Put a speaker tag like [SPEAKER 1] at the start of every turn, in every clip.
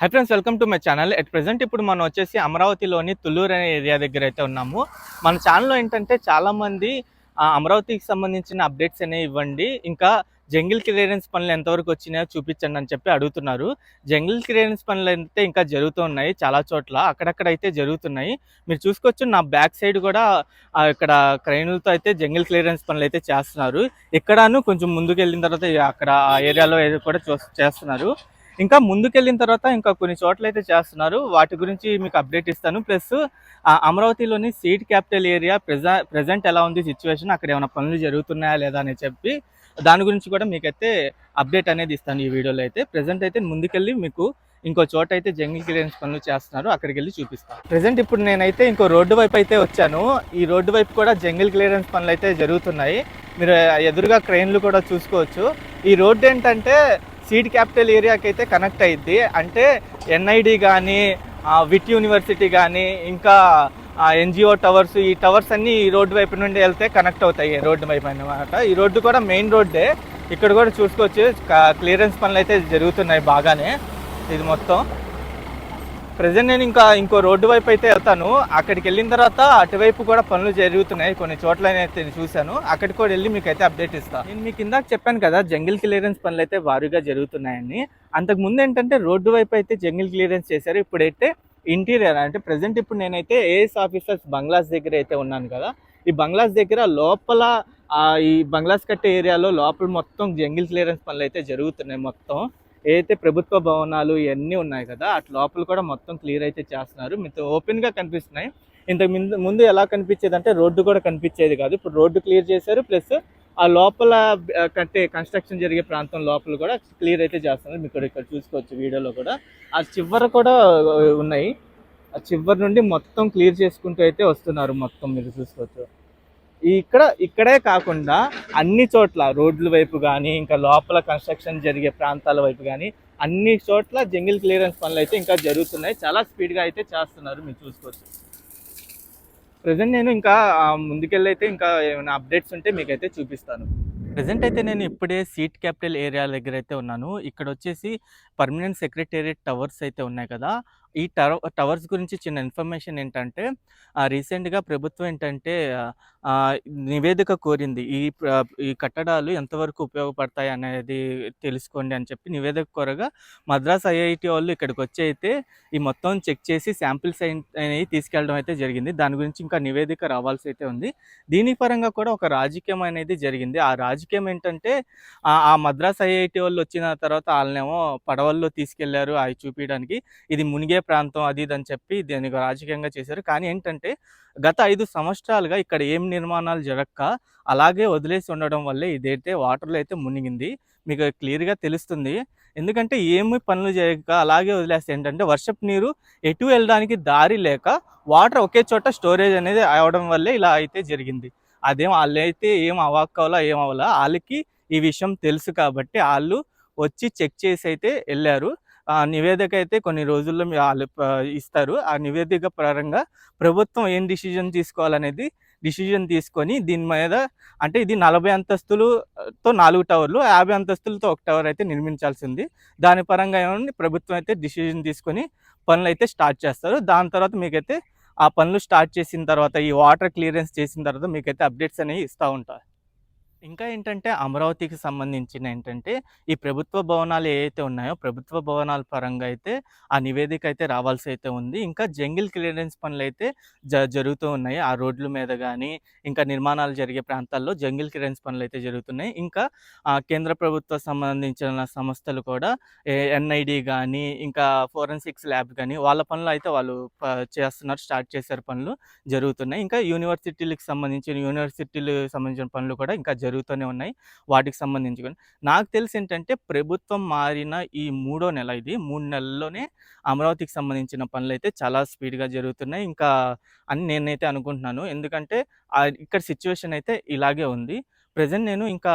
[SPEAKER 1] Hi friends welcome to my channel at present ఇప్పుడు మనం వచ్చేసి అమరావతిలోని తుళ్ళూరు అనే ఏరియా దగ్గర అయితే ఉన్నాము. మన ఛానల్లో ఏంటంటే చాలామంది అమరావతికి సంబంధించిన అప్డేట్స్ అనేవి ఇవ్వండి. ఇంకా జంగిల్ క్లియరెన్స్ పనులు ఎంతవరకు వచ్చినాయో చూపించండి అని చెప్పి అడుగుతున్నారు. జంగిల్ క్లియరెన్స్ పనులు అయితే ఇంకా జరుగుతూ ఉన్నాయి చాలా చోట్ల. అక్కడక్కడ అయితే జరుగుతున్నాయి. మీరు చూసుకోవచ్చు నా బ్యాక్ సైడ్ కూడా ఇక్కడ క్రైనులతో అయితే జంగిల్ క్లియరెన్స్ పనులు అయితే చేస్తున్నారు. ఇక్కడను కొంచెం ముందుకు వెళ్ళిన తర్వాత అక్కడ ఆ ఏరియాలో ఏదో కూడా చూ- చేస్తున్నారు. ఇంకా ముందుకెళ్ళిన తర్వాత ఇంకా కొన్ని చోట్ల అయితే చేస్తున్నారు. వాటి గురించి మీకు అప్డేట్ ఇస్తాను. ప్లస్ అమరావతిలోని సీట్ క్యాపిటల్ ఏరియా ప్రెజా ప్రెజెంట్ ఎలా ఉంది సిచ్యువేషన్ అక్కడ ఏమైనా పనులు జరుగుతున్నాయా లేదా అని చెప్పి దాని గురించి కూడా మీకైతే అప్డేట్ అనేది ఇస్తాను ఈ వీడియోలో అయితే. ప్రెజెంట్ అయితే ముందుకెళ్ళి మీకు ఇంకో చోట అయితే జంగిల్ క్లియరెన్స్ పనులు చేస్తున్నారు. అక్కడికి వెళ్ళి చూపిస్తాను. ప్రెజెంట్ ఇప్పుడు నేనైతే ఇంకో రోడ్డు వైపు అయితే వచ్చాను. ఈ రోడ్డు వైపు కూడా జంగిల్ క్లియరెన్స్ పనులు అయితే జరుగుతున్నాయి. మీరు ఎదురుగా క్రెయిన్లు కూడా చూసుకోవచ్చు. ఈ రోడ్డు ఏంటంటే సీడ్ క్యాపిటల్ ఏరియాకి అయితే కనెక్ట్ అయ్యిద్ది అంటే ఎన్ఐడి కానీ విట్ యూనివర్సిటీ కానీ ఇంకా ఎన్జిఓ టవర్స్ ఈ టవర్స్ అన్నీ ఈ రోడ్డు వైపు నుండి వెళ్తే కనెక్ట్ అవుతాయి రోడ్డు వైపు అన్నమాట. ఈ రోడ్డు కూడా మెయిన్ రోడ్డే. ఇక్కడ కూడా చూసుకోవచ్చు క్లియరెన్స్ పనులు అయితే జరుగుతున్నాయి బాగానే. ఇది మొత్తం. ప్రజెంట్ నేను ఇంకా ఇంకో రోడ్డు వైపు అయితే వెళ్తాను. అక్కడికి వెళ్ళిన తర్వాత అటువైపు కూడా పనులు జరుగుతున్నాయి. కొన్ని చోట్ల అయితే నేను చూశాను. అక్కడికి కూడా వెళ్ళి మీకు అయితే అప్డేట్ ఇస్తాను నేను మీకు ఇందాక చెప్పాను కదా జంగిల్ క్లియరెన్స్ పనులు అయితే వారుగా జరుగుతున్నాయని. అంతకు ముందు ఏంటంటే రోడ్డు వైపు అయితే జంగిల్ క్లియరెన్స్ చేశారు. ఇప్పుడైతే ఇంటీరియర్ అంటే ప్రజెంట్ ఇప్పుడు నేనైతే ఏఎస్ ఆఫీసర్స్ బంగ్లాస్ దగ్గర అయితే ఉన్నాను కదా. ఈ బంగ్లాస్ దగ్గర లోపల ఈ బంగ్లాస్ కట్టే ఏరియాలో లోపల మొత్తం జంగిల్ క్లియరెన్స్ పనులు అయితే జరుగుతున్నాయి మొత్తం. ఏదైతే ప్రభుత్వ భవనాలు ఇవన్నీ ఉన్నాయి కదా అటు లోపల కూడా మొత్తం క్లియర్ అయితే చేస్తున్నారు. మీతో ఓపెన్గా కనిపిస్తున్నాయి. ఇంతకు ముందు ముందు ఎలా కనిపించేది అంటే రోడ్డు కూడా కనిపించేది కాదు. ఇప్పుడు రోడ్డు క్లియర్ చేశారు. ప్లస్ ఆ లోపల కంటే కట్టే కన్స్ట్రక్షన్ జరిగే ప్రాంతం లోపల కూడా క్లియర్ అయితే చేస్తున్నారు. మీకు ఇక్కడ చూసుకోవచ్చు వీడియోలో కూడా. ఆ చివర కూడా ఉన్నాయి. ఆ చివరి నుండి మొత్తం క్లియర్ చేసుకుంటూ అయితే వస్తున్నారు మొత్తం మీరు చూసుకోవచ్చు. ఇక్కడ ఇక్కడే కాకుండా అన్ని చోట్ల రోడ్ల వైపు కానీ ఇంకా లోపల కన్స్ట్రక్షన్ జరిగే ప్రాంతాల వైపు కానీ అన్ని చోట్ల జంగిల్ క్లియరెన్స్ పనులు అయితే ఇంకా జరుగుతున్నాయి. చాలా స్పీడ్గా అయితే చేస్తున్నారు మీరు చూసుకోవచ్చు. ప్రజెంట్ నేను ఇంకా ముందుకెళ్ళైతే ముందుకెళ్ళి అయితే ఇంకా ఏమైనా అప్డేట్స్ ఉంటే మీకైతే చూపిస్తాను. ప్రజెంట్ అయితే నేను ఇప్పుడే సీట్ క్యాపిటల్ ఏరియా దగ్గర అయితే ఉన్నాను. ఇక్కడ వచ్చేసి పర్మనెంట్ సెక్రటేరియట్ టవర్స్ అయితే ఉన్నాయి కదా. ఈ టవర్ టవర్స్ గురించి చిన్న ఇన్ఫర్మేషన్ ఏంటంటే రీసెంట్గా ప్రభుత్వం ఏంటంటే నివేదిక కోరింది. ఈ ఈ కట్టడాలు ఎంతవరకు ఉపయోగపడతాయి అనేది తెలుసుకోండి అని చెప్పి నివేదిక కోరగా మద్రాస్ ఐఐటి వాళ్ళు ఇక్కడికి వచ్చి అయితే ఈ మొత్తం చెక్ చేసి శాంపిల్స్ అనేవి తీసుకెళ్ళడం అయితే జరిగింది. దాని గురించి ఇంకా నివేదిక రావాల్సి అయితే ఉంది. దీని పరంగా కూడా ఒక రాజకీయం అనేది జరిగింది. ఆ రాజకీయం ఏంటంటే ఆ ఆ మద్రాస్ ఐఐటి వాళ్ళు వచ్చిన తర్వాత వాళ్ళనేమో పడవల్లో తీసుకెళ్ళారు. అవి చూపించడానికి. ఇది మునిగే ప్రాంతం అది ఇది అని చెప్పి దీన్ని రాజకీయంగా చేశారు. కానీ ఏంటంటే గత ఐదు సంవత్సరాలుగా ఇక్కడ ఏం నిర్మాణాలు జరగక అలాగే వదిలేసి ఉండడం వల్లే ఇదైతే వాటర్లో అయితే మునిగింది. మీకు క్లియర్గా తెలుస్తుంది. ఎందుకంటే ఏమి పనులు చేయక అలాగే వదిలేస్తే ఏంటంటే వర్షపు నీరు ఎటు వెళ్ళడానికి దారి లేక వాటర్ ఒకే చోట స్టోరేజ్ అనేది అవడం వల్లే ఇలా అయితే జరిగింది. అదేం వాళ్ళైతే ఏం అవాక్కవాలో ఏం అవ్వాలా వాళ్ళకి ఈ విషయం తెలుసు కాబట్టి వాళ్ళు వచ్చి చెక్ చేసి అయితే వెళ్ళారు. ఆ నివేదిక అయితే కొన్ని రోజుల్లో మీ- ఇస్తారు. ఆ నివేదిక పరంగా ప్రభుత్వం ఏం డిసిజన్ తీసుకోవాలనేది డిసిజన్ తీసుకొని దీని మీద అంటే ఇది నలభై అంతస్తులతో నాలుగు టవర్లు యాభై అంతస్తులతో ఒక టవర్ అయితే నిర్మించాల్సింది. దాని పరంగా ఏమైనా ప్రభుత్వం అయితే డిసిజన్ తీసుకొని పనులు అయితే స్టార్ట్ చేస్తారు. దాని తర్వాత మీకైతే ఆ పనులు స్టార్ట్ చేసిన తర్వాత ఈ వాటర్ క్లియరెన్స్ చేసిన తర్వాత మీకైతే అప్డేట్స్ అనేవి ఇస్తూ ఉంటారు ఇంకా ఏంటంటే అమరావతికి సంబంధించిన ఏంటంటే ఈ ప్రభుత్వ భవనాలు ఏవైతే ఉన్నాయో ప్రభుత్వ భవనాల పరంగా అయితే ఆ నివేదిక అయితే రావాల్సి అయితే ఉంది. ఇంకా జంగిల్ క్లియరెన్స్ పనులు అయితే జ జరుగుతూ ఉన్నాయి. ఆ రోడ్ల మీద కానీ ఇంకా నిర్మాణాలు జరిగే ప్రాంతాల్లో జంగిల్ క్లియరెన్స్ పనులు అయితే జరుగుతున్నాయి. ఇంకా ఆ, కేంద్ర ప్రభుత్వ సంబంధించిన సంస్థలు కూడా ఎన్ఐడి కానీ ఇంకా ఫోరెన్సిక్స్ ల్యాబ్ కానీ వాళ్ళ పనులు అయితే వాళ్ళు ప- చేస్తున్నారు. స్టార్ట్ చేశారు పనులు జరుగుతున్నాయి. ఇంకా యూనివర్సిటీలకు సంబంధించిన యూనివర్సిటీలకు సంబంధించిన పనులు కూడా ఇంకా జరుగుతున్నాయి జరుగుతూనే ఉన్నాయి. వాటికి సంబంధించి కూడా నాకు తెలిసి ఏంటంటే ప్రభుత్వం మారిన ఈ మూడో నెల ఇది మూడు నెలల్లోనే అమరావతికి సంబంధించిన పనులు అయితే చాలా స్పీడ్గా జరుగుతున్నాయి. ఇంకా అని నేనైతే అనుకుంటున్నాను. ఎందుకంటే ఇక్కడ సిచ్యువేషన్ అయితే ఇలాగే ఉంది. ప్రజెంట్ నేను ఇంకా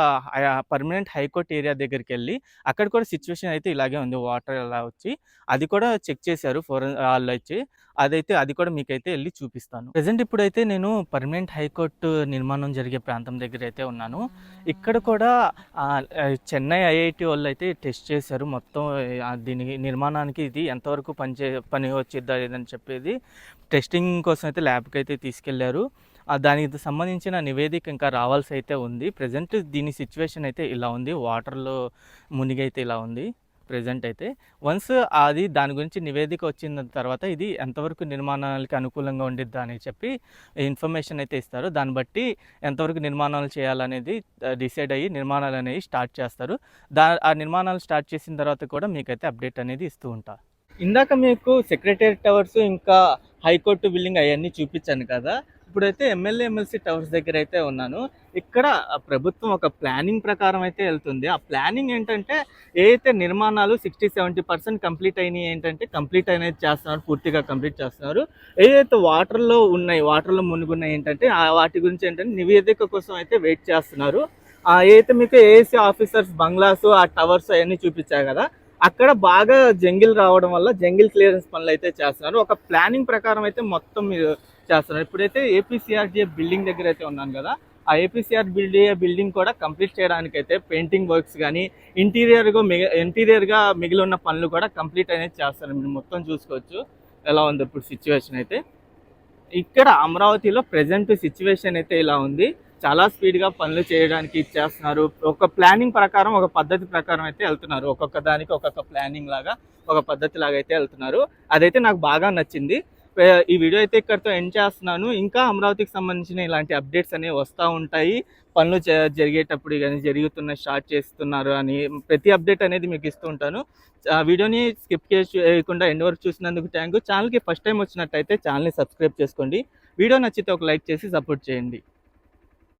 [SPEAKER 1] పర్మనెంట్ హైకోర్ట్ ఏరియా దగ్గరికి వెళ్ళి అక్కడ కూడా సిచ్యువేషన్ అయితే ఇలాగే ఉంది. వాటర్ అలా వచ్చి అది కూడా చెక్ చేశారు ఫోరెన్ వాళ్ళు వచ్చి అదైతే అది కూడా మీకైతే వెళ్ళి చూపిస్తాను. ప్రజెంట్ ఇప్పుడైతే నేను పర్మనెంట్ హైకోర్టు నిర్మాణం జరిగే ప్రాంతం దగ్గర అయితే ఉన్నాను. ఇక్కడ కూడా చెన్నై ఐఐటి వాళ్ళు అయితే టెస్ట్ చేశారు. మొత్తం దీనికి నిర్మాణానికి ఇది ఎంతవరకు పని చే పని వచ్చిద్దా లేదని చెప్పేది టెస్టింగ్ కోసం అయితే ల్యాబ్కి అయితే తీసుకెళ్ళారు దానికి సంబంధించిన నివేదిక ఇంకా రావాల్సి అయితే ఉంది. ప్రజెంట్ దీని సిచ్యువేషన్ అయితే ఇలా ఉంది. వాటర్లో మునిగైతే ఇలా ఉంది. ప్రజెంట్ అయితే. వన్స్ అది దాని గురించి నివేదిక వచ్చిన తర్వాత ఇది ఎంతవరకు నిర్మాణాలకి అనుకూలంగా ఉండిద్దా అని చెప్పి ఇన్ఫర్మేషన్ అయితే ఇస్తారు. దాన్ని బట్టి ఎంతవరకు నిర్మాణాలు చేయాలనేది డిసైడ్ అయ్యి నిర్మాణాలు అనేవి స్టార్ట్ చేస్తారు. దా ఆ నిర్మాణాలు స్టార్ట్ చేసిన తర్వాత కూడా మీకైతే అప్డేట్ అనేది ఇస్తూ ఉంటా. ఇందాక మీకు సెక్రటరీ టవర్స్ ఇంకా హైకోర్టు బిల్డింగ్ అవన్నీ చూపించాను కదా. ఇప్పుడైతే ఎమ్మెల్యే ఎమ్మెల్సీ టవర్స్ దగ్గర అయితే ఉన్నాను. ఇక్కడ ప్రభుత్వం ఒక ప్లానింగ్ ప్రకారం అయితే వెళ్తుంది. ఆ ప్లానింగ్ ఏంటంటే ఏ అయితే నిర్మాణాలు సిక్స్టీ సెవెంటీ పర్సెంట్ కంప్లీట్ అయినాయి ఏంటంటే కంప్లీట్ అనేది చేస్తున్నారు పూర్తిగా కంప్లీట్ చేస్తున్నారు. ఏదైతే వాటర్లో ఉన్నాయి వాటర్లో మునుగున్నాయి ఏంటంటే ఆ వాటి గురించి ఏంటంటే నివేదిక కోసం అయితే వెయిట్ చేస్తున్నారు. ఆ ఏదైతే మీకు ఏసీ ఆఫీసర్స్ బంగ్లాస్ ఆ టవర్స్ అవన్నీ చూపించాయి కదా అక్కడ బాగా జంగిల్ రావడం వల్ల జంగిల్ క్లియరెన్స్ పనులు అయితే చేస్తున్నారు. ఒక ప్లానింగ్ ప్రకారం అయితే మొత్తం మీరు చేస్తున్నారు. ఇప్పుడైతే ఏపీసీఆర్జీఏ బిల్డింగ్ దగ్గర అయితే ఉన్నాను కదా ఆ ఏపీసీఆర్ బిల్డింగ్ బిల్డింగ్ కూడా కంప్లీట్ చేయడానికి అయితే పెయింటింగ్ వర్క్స్ కానీ ఇంటీరియర్గా మిగ ఇంటీరియర్గా మిగిలి ఉన్న పనులు కూడా కంప్లీట్ అనేది చేస్తారు. మీరు మొత్తం చూసుకోవచ్చు ఎలా ఉంది ఇప్పుడు సిచ్యువేషన్ అయితే. ఇక్కడ అమరావతిలో ప్రజెంట్ సిచ్యువేషన్ అయితే ఇలా ఉంది. చాలా స్పీడ్గా పనులు చేయడానికి ఇచ్చేస్తున్నారు ఒక ప్లానింగ్ ప్రకారం ఒక పద్ధతి ప్రకారం అయితే వెళ్తున్నారు. ఒక్కొక్క దానికి ఒక్కొక్క ప్లానింగ్ లాగా ఒక పద్ధతి లాగా అయితే వెళ్తున్నారు. అదైతే నాకు బాగా నచ్చింది. ఈ వీడియో అయితే ఇక్కడితో ఎండ్ చేస్తున్నాను. ఇంకా అమరావతికి సంబంధించిన ఇలాంటి అప్డేట్స్ అనేవి వస్తూ ఉంటాయి. పనులు జ- జరిగేటప్పుడు కానీ జరుగుతున్న స్టార్ట్ చేస్తున్నారు అని ప్రతి అప్డేట్ అనేది మీకు ఇస్తూ ఉంటాను. ఆ వీడియోని స్కిప్ చేయకుండా ఎండ్ వరకు చూసినందుకు థ్యాంక్ ఛానల్కి ఫస్ట్ టైం వచ్చినట్టయితే ఛానల్ని సబ్స్క్రైబ్ చేసుకోండి. వీడియో నచ్చితే ఒక లైక్ చేసి సపోర్ట్ చేయండి.